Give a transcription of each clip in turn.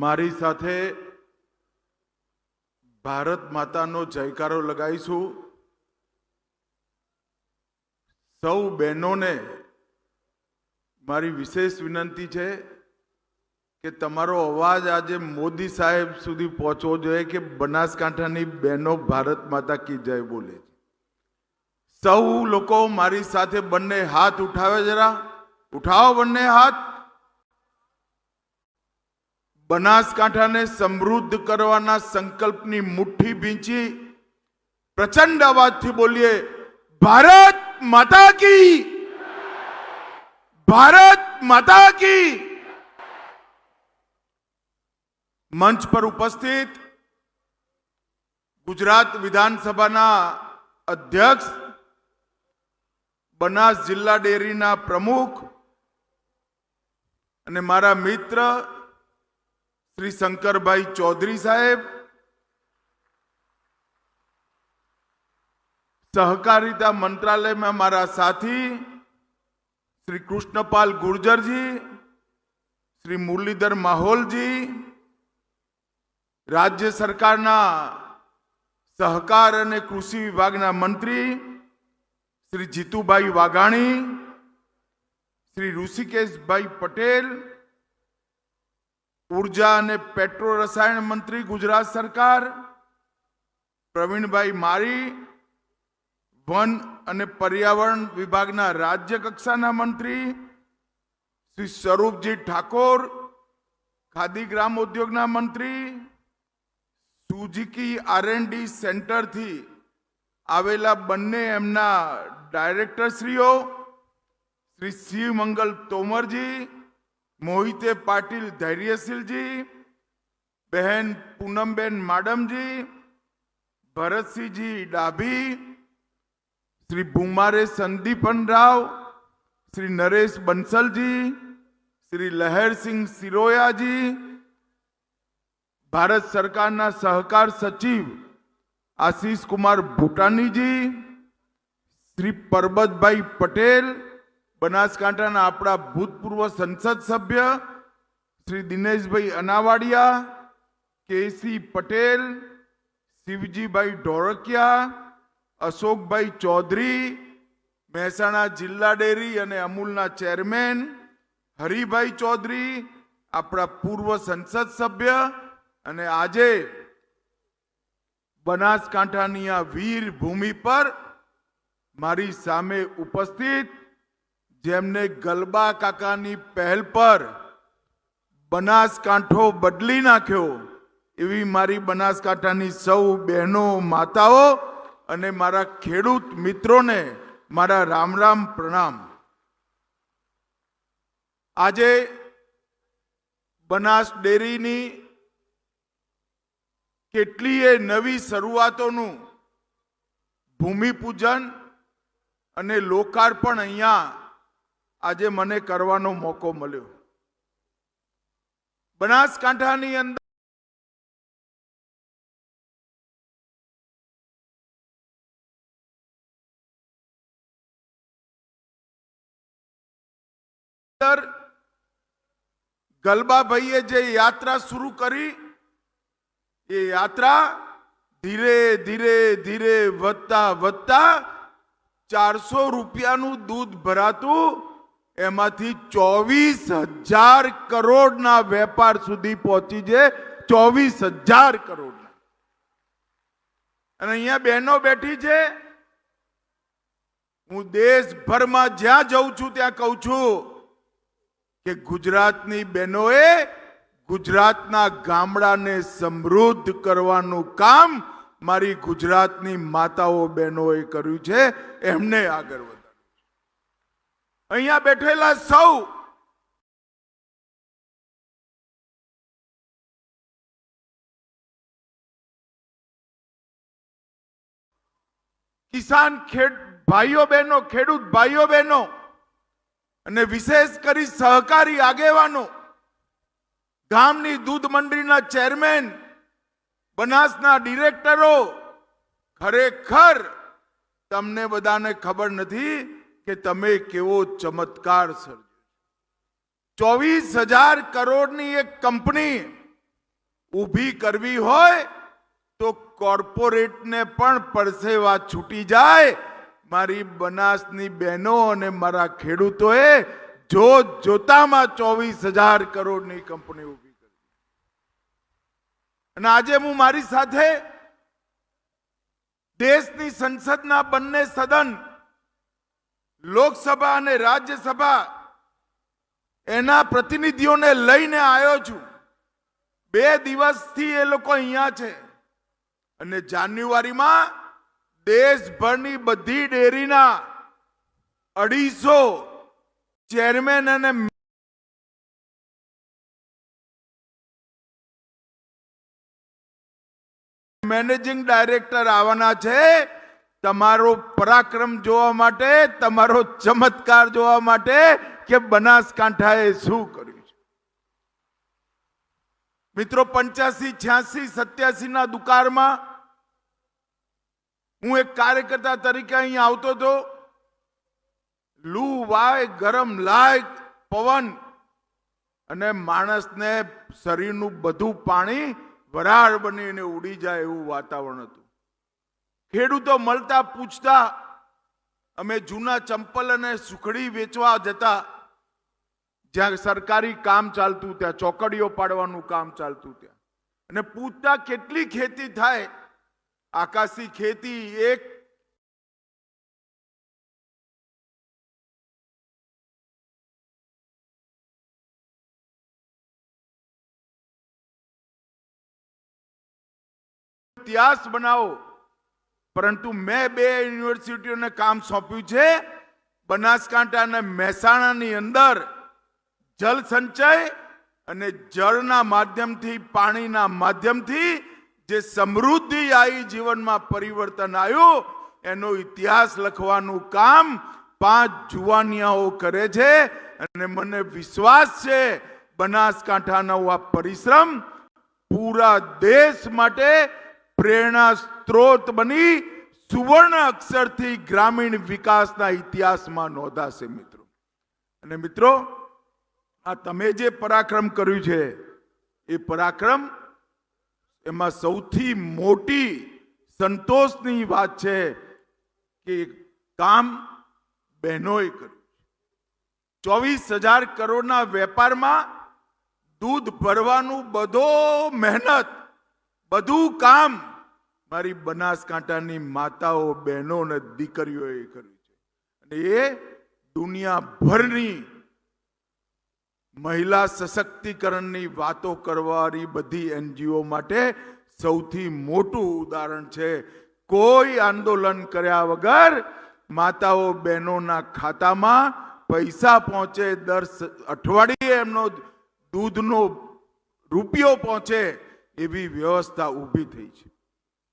મારી સાથે ભારત માતાનો જયકારો લગાવીશું. સૌ બહેનોને મારી વિશેષ વિનંતી છે કે તમારો અવાજ આજે મોદી સાહેબ સુધી પહોંચવો જોઈએ કે બનાસકાંઠાની બહેનો ભારત માતા કી જય બોલે સૌ લોકો મારી સાથે બંને હાથ ઉઠાવે જરા. ઉઠાવો બંને હાથ. બનાસકાંઠાને સમૃદ્ધ કરવાના સંકલ્પની મુઠ્ઠી ભીંચી પ્રચંડ અવાજથી બોલીએ, ભારત માતા કી! ભારત માતા કી! મંચ પર ઉપસ્થિત ગુજરાત વિધાનસભાના અધ્યક્ષ, બનાસ જિલ્લા ડેરીના પ્રમુખ અને મારા મિત્ર શ્રી શંકરભાઈ ચૌધરી સાહેબ, સહકારિતા મંત્રાલયમાં મારા સાથી, શ્રી કૃષ્ણપાલ ગુર્જરજી, શ્રી મુરલીધર માહોલજી, રાજ્ય સરકારના સહકાર અને કૃષિ વિભાગના મંત્રી, શ્રી જીતુભાઈ વાઘાણી, શ્રી ઋષિકેશભાઈ પટેલ ઊર્જા અને પેટ્રો રસાયણ મંત્રી ગુજરાત સરકાર, પ્રવીણભાઈ મારી, વન અને પર્યાવરણ વિભાગના રાજ્ય કક્ષાના મંત્રી શ્રી સ્વરૂપજી ઠાકોર, ખાદી ગ્રામ ઉદ્યોગના મંત્રી સુઝુકી આરએનડી સેન્ટરથી આવેલા બંને એમના ડાયરેક્ટરશ્રીઓ, શ્રી શિવ મંગલ તોમરજી મોહિતે પાટીલ ધૈર્યશીલજી, બહેન પૂનમબેન માડમજી, ભરતસિંહજી ડાભી, શ્રી ભૂમારે સંદીપન રાવ, શ્રી નરેશ બંસલજી, શ્રી લહેરસિંહ સિરોયાજી ભારત સરકારના સહકાર સચિવ આશીષ કુમાર ભૂટાનીજી, શ્રી પરબતભાઈ પટેલ બનાસકાંઠાના આપણા ભૂતપૂર્વ સંસદ સભ્ય શ્રી દિનેશભાઈ અનાવાડિયા, કેસી પટેલ, શિવજીભાઈ ઢોળકિયા અશોકભાઈ ચૌધરી, મહેસાણા જિલ્લા ડેરી અને અમૂલના ચેરમેન હરિભાઈ ચૌધરી, આપણા પૂર્વ સંસદ સભ્ય અને આજે બનાસકાંઠાની આ વીર ભૂમિ પર મારી સામે ઉપસ્થિત જેમને ગલબા કાકાની પહેલ પર બનાસકાંઠો બદલી નાખ્યો, એવી મારી બનાસકાંઠાની સૌ બહેનો, માતાઓ અને મારા ખેડૂત મિત્રોને મારા રામ રામ પ્રણામ. આજે બનાસ ડેરીની કેટલીય નવી શરૂઆતોનું ભૂમિપૂજન અને લોકાર્પણ અહીંયા આજે મને કરવાનો મોકો મળ્યો. બનાસકાંઠાની અંદર ગલબાભાઈએ જે યાત્રા શરૂ કરી, એ યાત્રા ધીરે ધીરે ધીરે વધતા વધતા ચારસો રૂપિયાનું દૂધ ભરાતું એમાંથી ચોવીસ હજાર કરોડના વેપાર સુધી પહોંચી છે. ચોવીસ હજાર કરોડના. અને અહીંયા બહેનો બેઠી છે. હું દેશભરમાં જ્યાં જઉં છું ત્યાં કહું છું કે ગુજરાતની બહેનોએ ગુજરાતના ગામડાને સમૃદ્ધ કરવાનું કામ મારી ગુજરાતની માતાઓ બહેનોએ કર્યું છે. એમને આગળ અહીંયા બેઠેલા સૌ કિસાન ખેડ ભાઈઓ બહેનો, ખેડૂત ભાઈઓ બહેનો અને વિશેષ કરી સહકારી આગેવાનો, ગામની દૂધ મંડળીના ચેરમેન, બનાસના ડિરેક્ટરો, ખરેખર તમને બધાને ખબર નથી કે તમે કેવો ચમત્કાર સર્જ્યો ચોવીસ હજાર કરોડની એક કંપની ઊભી કરવી હોય તો કોર્પોરેટને પણ પરસેવા છૂટી જાય. મારી બનાસની બહેનો અને મારા ખેડૂતોએ જો જોતામાં ચોવીસ હજાર કરોડની કંપની ઊભી કરી. અને આજે હું મારી સાથે દેશની સંસદના બંને સદન લોકસભા અને રાજ્યસભા એના પ્રતિનિધિઓને લઈને આવ્યો છું. બે દિવસથી એ લોકો અહીંયા છે. અને જાન્યુઆરીમાં દેશભરની બધી ડેરીના અઢીસો ચેરમેન અને મેનેજિંગ ડાયરેક્ટર આવવાના છે. તમારો પરાક્રમ જોવા માટે, તમારો ચમત્કાર જોવા માટે કે બનાસકાંઠાએ શું કર્યું છે? મિત્રો, પંચ્યાસી, છ્યાસી, સત્યાસી ના દુકાળમાં હું એક કાર્યકર્તા તરીકે અહીં આવતો હતો. લૂ વાય ગરમ લાય પવન અને માણસને શરીરનું બધું પાણી વરાળ બનીને ઉડી જાય એવું વાતાવરણ હતું. ખેડૂતો મળતા પૂછતા, અમે જૂના ચંપલ અને સુખડી વેચવા જતા, જ્યાં સરકારી કામ ચાલતું, ત્યાં ચોકડીઓ પાડવાનું કામ ચાલતું ત્યાં. અને પૂછતા, કેટલી ખેતી થાય? આકાશી ખેતી એક ઇતિહાસ બનાવો. પરંતુ મેં બે યુનિવર્સિટીઓને કામ સોંપ્યું છે. બનાસકાંઠા અને મહેસાણાની અંદર જલ સંચય અને જળના માધ્યમથી, પાણીના માધ્યમથી જે સમૃદ્ધિ આવી જીવનમાં પરિવર્તન આવ્યું, એનો ઇતિહાસ લખવાનું કામ પાંચ જુવાનિયાઓ કરે છે અને મને વિશ્વાસ છે બનાસકાંઠાનો આ પરિશ્રમ પૂરા દેશ માટે પ્રેરણા સ્ત્રોત બની સુવર્ણ અક્ષરથી ગ્રામીણ વિકાસના ઇતિહાસમાં નોંધાશે, મિત્રો. અને મિત્રો, આ તમે જે પરાક્રમ કર્યું છે, એ પરાક્રમ એમાં સૌથી મોટી સંતોષની વાત છે કે કામ બહેનોએ કર્યું ચોવીસ હજાર કરોડના વેપારમાં દૂધ ભરવાનું બધો મહેનત, બધું કામ મારી બનાસકાંઠાની માતાઓ, બહેનો અને દીકરીઓએ કર્યું છે. અને એ દુનિયાભરની મહિલા સશક્તિકરણની વાતો કરવાની બધી એનજીઓ માટે સૌથી મોટું ઉદાહરણ છે. કોઈ આંદોલન કર્યા વગર માતાઓ, બહેનોના ખાતામાં પૈસા પહોંચે, દર અઠવાડિયે એમનો દૂધનો રૂપિયો પહોંચે એવી વ્યવસ્થા ઊભી થઈ છે.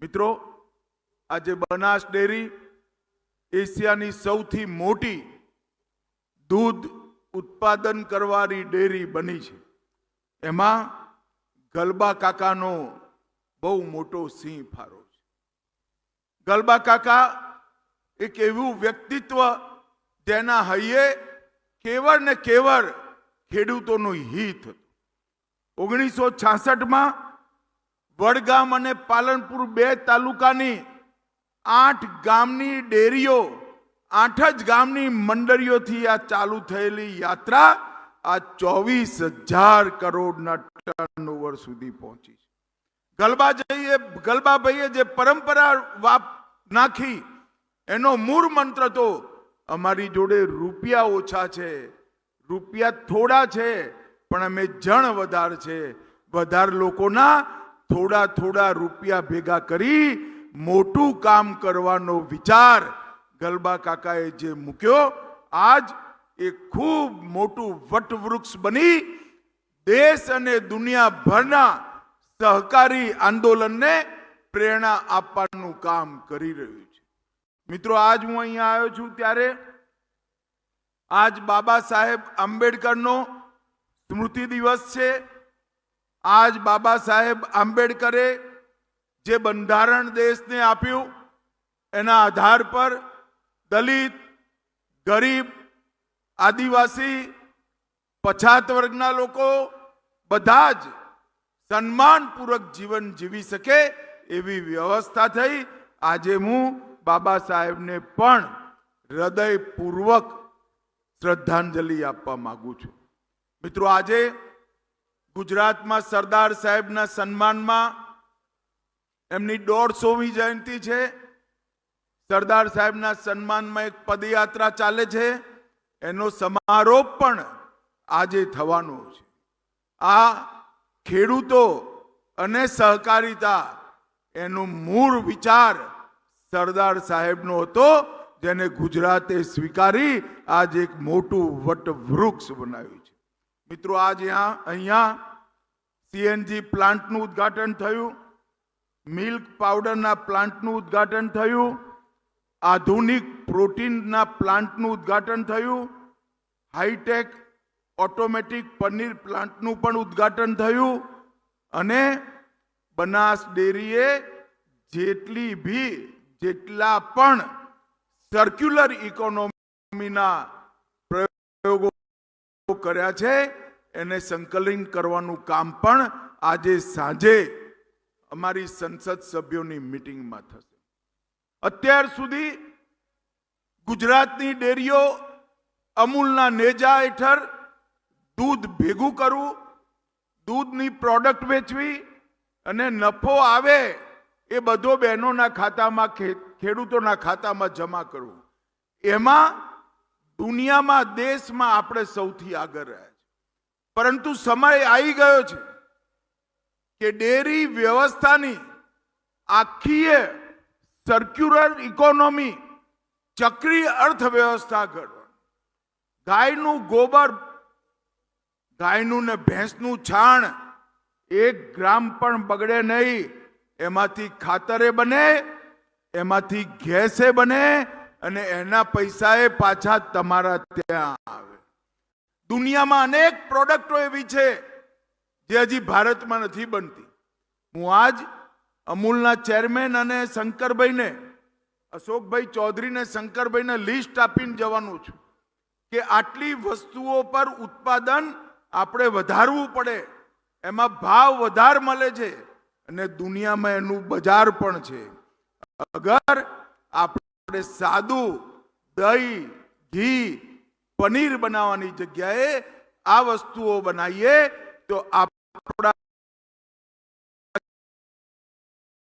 મિત્રો, આજે બનાસ ડેરી એશિયાની સૌથી મોટી દૂધ ઉત્પાદન કરવાની ડેરી બની છે. એમાં ગલબા કાકાનો બહુ મોટો સિંહ ફારો છે. ગલબા કાકા એક એવું વ્યક્તિત્વ જેના હૈયે કેવળ ને કેવળ ખેડૂતોનું હિત હતું. ઓગણીસો છાસઠમાં વડગામ અને પાલનપુર બે તાલુકાની આઠ ગામની ડેરીઓ, આઠ જ ગામની મંડળીઓથી આ ચાલુ થયેલી યાત્રા આ ચોવીસ હજાર કરોડના ટર્ન ઓવર સુધી પહોંચી છે. ગલબાજીએ ગલબાભાઈએ જે પરંપરા વાપ નાખી, એનો મૂળ મંત્ર તો અમારી જોડે રૂપિયા ઓછા છે, રૂપિયા થોડા છે, પણ અમે જણ વધાર છે. વધાર લોકોના થોડા થોડા રૂપિયા ભેગા કરી મોટું કામ કરવાનો વિચાર ગલબા કાકાએ જે મૂક્યો, આજ એ ખૂબ મોટું વટવૃક્ષ બની દેશ અને દુનિયાભરના સહકારી આંદોલનને પ્રેરણા આપવાનું કામ કરી રહ્યું છે. મિત્રો, આજ હું અહીંયા આવ્યો છું ત્યારે આજ બાબા સાહેબ આંબેડકરનો સ્મૃતિ દિવસ છે. આજ બાબા સાહેબ આંબેડકરે જે બંધારણ દેશને આપ્યું, એના આધાર પર દલિત, ગરીબ, આદિવાસી, પછાત વર્ગના લોકો બધા જ સન્માનપૂર્વક જીવન જીવી શકે એવી વ્યવસ્થા થઈ. આજે હું બાબા સાહેબને પણ હૃદયપૂર્વક શ્રદ્ધાંજલિ આપવા માગું છું. મિત્રો, આજે ગુજરાતમાં સરદાર સાહેબના સન્માનમાં એમની દોઢસોમી જયંતિ છે. સરદાર સાહેબના સન્માનમાં એક પદયાત્રા ચાલે છે. એનો સમારોહ પણ આજે થવાનો છે. આ ખેડૂતો અને સહકારિતા એનો મૂળ વિચાર સરદાર સાહેબનો હતો, જેને ગુજરાતે સ્વીકારી આજ એક મોટું વટવૃક્ષ બનાવ્યું મિત્રો, આજ અહીંયા સીએનજી પ્લાન્ટનું ઉદ્ઘાટન થયું. મિલ્ક પાવડરના પ્લાન્ટનું ઉદ્ઘાટન થયું. આધુનિક પ્રોટીનના પ્લાન્ટનું ઉદ્ઘાટન થયું. હાઈટેક ઓટોમેટિક પનીર પ્લાન્ટનું પણ ઉદ્ઘાટન થયું. અને બનાસ ડેરીએ જેટલી ભી જેટલા પણ સર્ક્યુલર ઇકોનોમીના કર્યા છે, એને સંકલન કરવાનું કામ પણ આજે સાંજે અમારી સંસદ સભ્યોની મિટિંગમાં થશે. અત્યાર સુધી ગુજરાતની ડેરીઓ અમૂલના નેજા હેઠળ દૂધ ભેગું કરવું દૂધની પ્રોડક્ટ વેચવી અને નફો આવે એ બધો બહેનોના ખાતામાં ખેડૂતોના ખાતામાં જમા કરવું એમાં દુનિયામાં દેશમાં આપણે સૌથી આગળ રહ્યા છે પરંતુ સમય આવી ગયો છે કે ડેરી વ્યવસ્થાની આખીએ સર્ક્યુલર ઇકોનોમી ચક્રીય અર્થવ્યવસ્થા ઘડવા ગાયનું ગોબર, ગાયનું ને ભેંસનું છાણ એક ગ્રામ પણ બગડે નહીં. એમાંથી ખાતરે બને, એમાંથી ગેસે બને અને એના પૈસાએ પાછા તમારા ત્યાં આવે. દુનિયામાં અનેક પ્રોડક્ટો એવી છે, જે હજી ભારતમાં નથી બનતી. હું આજ અમૂલના ચેરમેન અને શંકરભાઈને, અશોકભાઈ ચૌધરીને, શંકરભાઈને લિસ્ટ આપીને જવાનું છું કે આટલી વસ્તુઓ પર ઉત્પાદન આપણે વધારવું પડે. એમાં ભાવ વધાર મળે છે અને દુનિયામાં એનું બજાર પણ છે. અગર આપણે સાદું દહીં, ઘી, પનીર બનાવવાની જગ્યાએ આ વસ્તુઓ બનાવીએ તો આપણા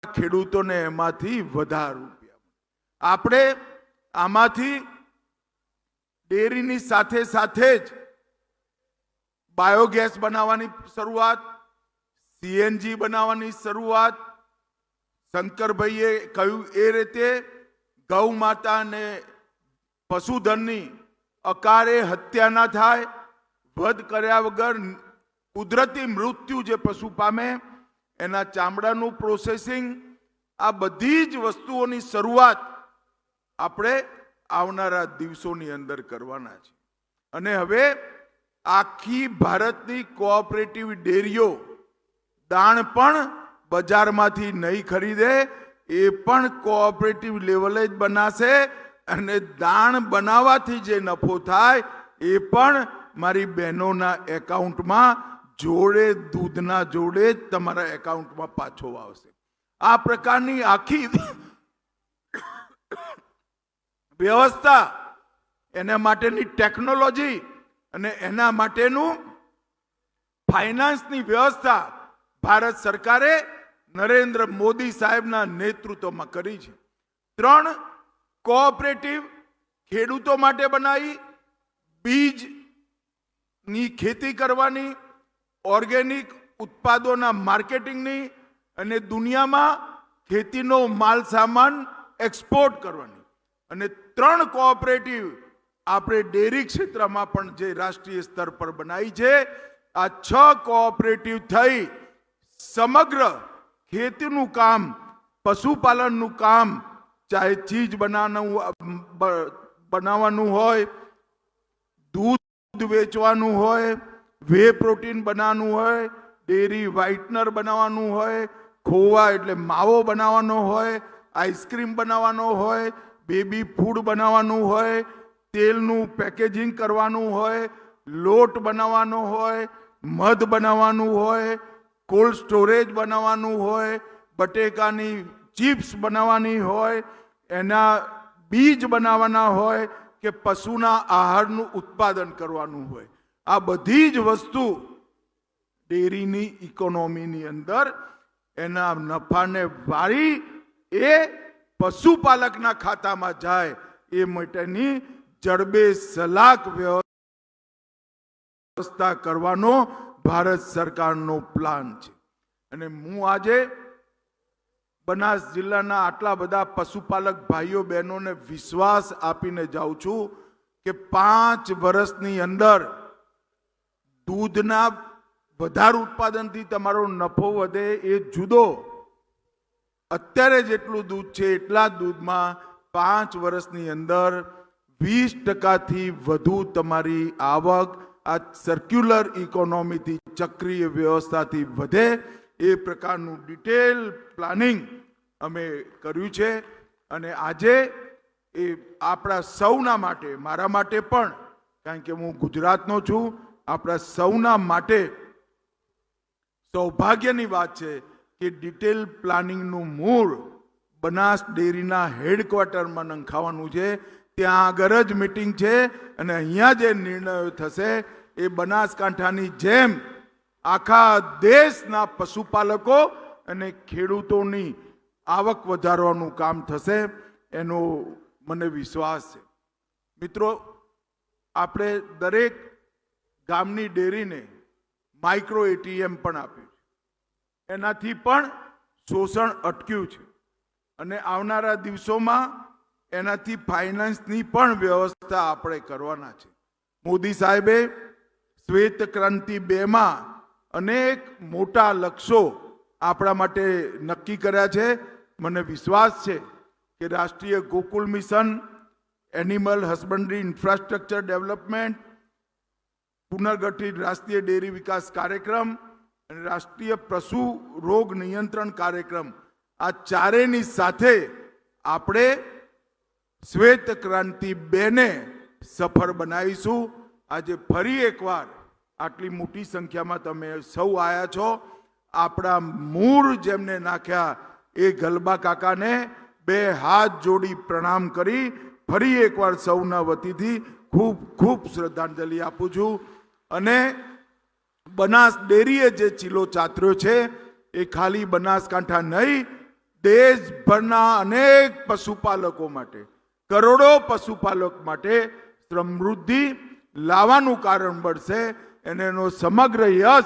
ખેડૂતોને એમાંથી વધારે રૂપિયા આપણે આમાંથી ડેરીની સાથે સાથે જ બાયોગેસ બનાવવાની શરૂઆત, સીએનજી બનાવવાની શરૂઆત, શંકરભાઈએ કહ્યું એ રીતે ગૌ માતાને પશુધનની અકારે હત્યા ના થાય, વધ કર્યા વગર કુદરતી મૃત્યુ જે પશુ પામે, એના ચામડાનું પ્રોસેસિંગ આ બધી જ વસ્તુઓની શરૂઆત આપણે આવનારા દિવસોની અંદર કરવાના છે. અને હવે આખી ભારતની કોઓપરેટિવ ડેરીઓ દાણ પણ બજારમાંથી નહીં ખરીદે એ પણ કોઓપરેટિવ લેવલે જ બનાશે અને દાણ બનાવવાથી જે નફો થાય, એ પણ મારી બહેનોના એકાઉન્ટમાં જોડે, દૂધના જોડે જ તમારા એકાઉન્ટમાં પાછો આવશે. આ પ્રકારની આખી વ્યવસ્થા એના માટેની ટેકનોલોજી અને એના માટેનું ફાઇનાન્સની વ્યવસ્થા ભારત સરકારે નરેન્દ્ર મોદી સાહેબના નેતૃત્વમાં કરી છે. ત્રણ કોઓપરેટિવ ખેડૂતો માટે બનાવી, બીજની ખેતી કરવાની, ઓર્ગેનિક ઉત્પાદોના માર્કેટિંગની અને દુનિયામાં ખેતીનો માલ સામાન એક્સપોર્ટ કરવાની. અને ત્રણ કોઓપરેટિવ આપણે ડેરી ક્ષેત્રમાં પણ જે રાષ્ટ્રીય સ્તર પર બનાવી છે, આ છ કોઓપરેટિવ થઈ સમગ્ર ખેતીનું કામ, પશુપાલનનું કામ, ચાહે ચીજ બનાવવાનું બનાવવાનું હોય, દૂધ વેચવાનું હોય વે પ્રોટીન બનાવવાનું હોય ડેરી વ્હાઇટનર બનાવવાનું હોય, ખોવા એટલે માવો બનાવવાનો હોય, આઈસ્ક્રીમ બનાવવાનો હોય, બેબી ફૂડ બનાવવાનું હોય, તેલનું પેકેજિંગ કરવાનું હોય, લોટ બનાવવાનો હોય, મધ બનાવવાનું હોય કોલ્ડ સ્ટોરેજ બનાવવાનું હોય, બટેકાની ચિપ્સ બનાવવાની હોય, એના બીજ બનાવવાના હોય કે પશુના આહારનું ઉત્પાદન કરવાનું હોય. આ બધી જ વસ્તુ ડેરીની ઇકોનોમીની અંદર એના નફાને વાળી એ પશુપાલકના ખાતામાં જાય એ માટેની જડબે સલાક વ્યવસ્થા કરવાનો ભારત સરકારનો પ્લાન છે. અને હું આજે બનાસ જિલ્લાના આટલા બધા પશુપાલક ભાઈઓ, બહેનોને વિશ્વાસ આપીને જાઉં છું કે પાંચ વર્ષની અંદર દૂધના વધારે ઉત્પાદનથી તમારો નફો વધે એ જુદો. અત્યારે જેટલું દૂધ છે એટલા દૂધમાં પાંચ વર્ષની અંદર વીસ ટકાથી વધુ તમારી આવક આ સર્ક્યુલર ઇકોનોમીથી ચક્રીય વ્યવસ્થાથી વધે એ પ્રકારનું ડિટેલ પ્લાનિંગ અમે કર્યું છે. અને આજે એ આપણા સૌના માટે, મારા માટે પણ, કારણ કે હું ગુજરાતનો છું, આપણા સૌના માટે સૌભાગ્યની વાત છે કે ડિટેલ પ્લાનિંગનું મૂળ બનાસ ડેરીના હેડક્વાર્ટરમાં નંખાવાનું છે. ત્યાં આગળ જ મિટિંગ છે અને અહીંયા જે નિર્ણયો થશે. એ બનાસકાંઠાની જેમ આખા દેશના પશુપાલકો અને ખેડૂતોની આવક વધારવાનું કામ થશે એનો મને વિશ્વાસ છે. મિત્રો, આપણે દરેક ગામની ડેરીને માઇક્રો એટીએમ પણ આપ્યું છે. એનાથી પણ શોષણ અટક્યું છે. અને આવનારા દિવસોમાં એનાથી ફાઇનાન્સની પણ વ્યવસ્થા આપણે કરવાના છે. મોદી સાહેબે શ્વેત ક્રાંતિ બેમાં અનેક મોટા લક્ષ્યો આપણા માટે નક્કી કર્યા છે. મને વિશ્વાસ છે કે રાષ્ટ્રીય Gokul mission, animal husbandry infrastructure development, પુનર્ગઠિત રાષ્ટ્રીય ડેરી વિકાસ કાર્યક્રમ અને રાષ્ટ્રીય પશુ રોગ નિયંત્રણ કાર્યક્રમ, આ ચારેની સાથે આપણે શ્વેત ક્રાંતિ બેને સફળ બનાવીશું. આજે ફરી એકવાર આટલી મોટી સંખ્યામાં તમે સૌ આવ્યા છો. આપણા મૂળ જેમને નાખ્યા એ ગલબા કાકાને બે હાથ જોડી પ્રણામ કરી ફરી એકવાર સૌના વતીથી ખૂબ ખૂબ શ્રદ્ધાંજલિ આપું છું. અને બનાસ ડેરીએ જે ચીલો ચાતર્યો છે, એ ખાલી બનાસકાંઠા નહીં, દેશભરના અનેક પશુપાલકો માટે, કરોડો પશુપાલક માટે સમૃદ્ધિ લાવવાનું કારણ બનશે. અને એનો સમગ્ર યશ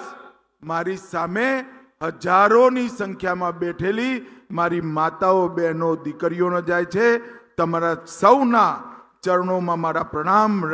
મારી સામે હજારોની સંખ્યામાં બેઠેલી મારી માતાઓ, બહેનો, દીકરીઓનો જાય છે. તમારા સૌના ચરણોમાં મારા પ્રણામ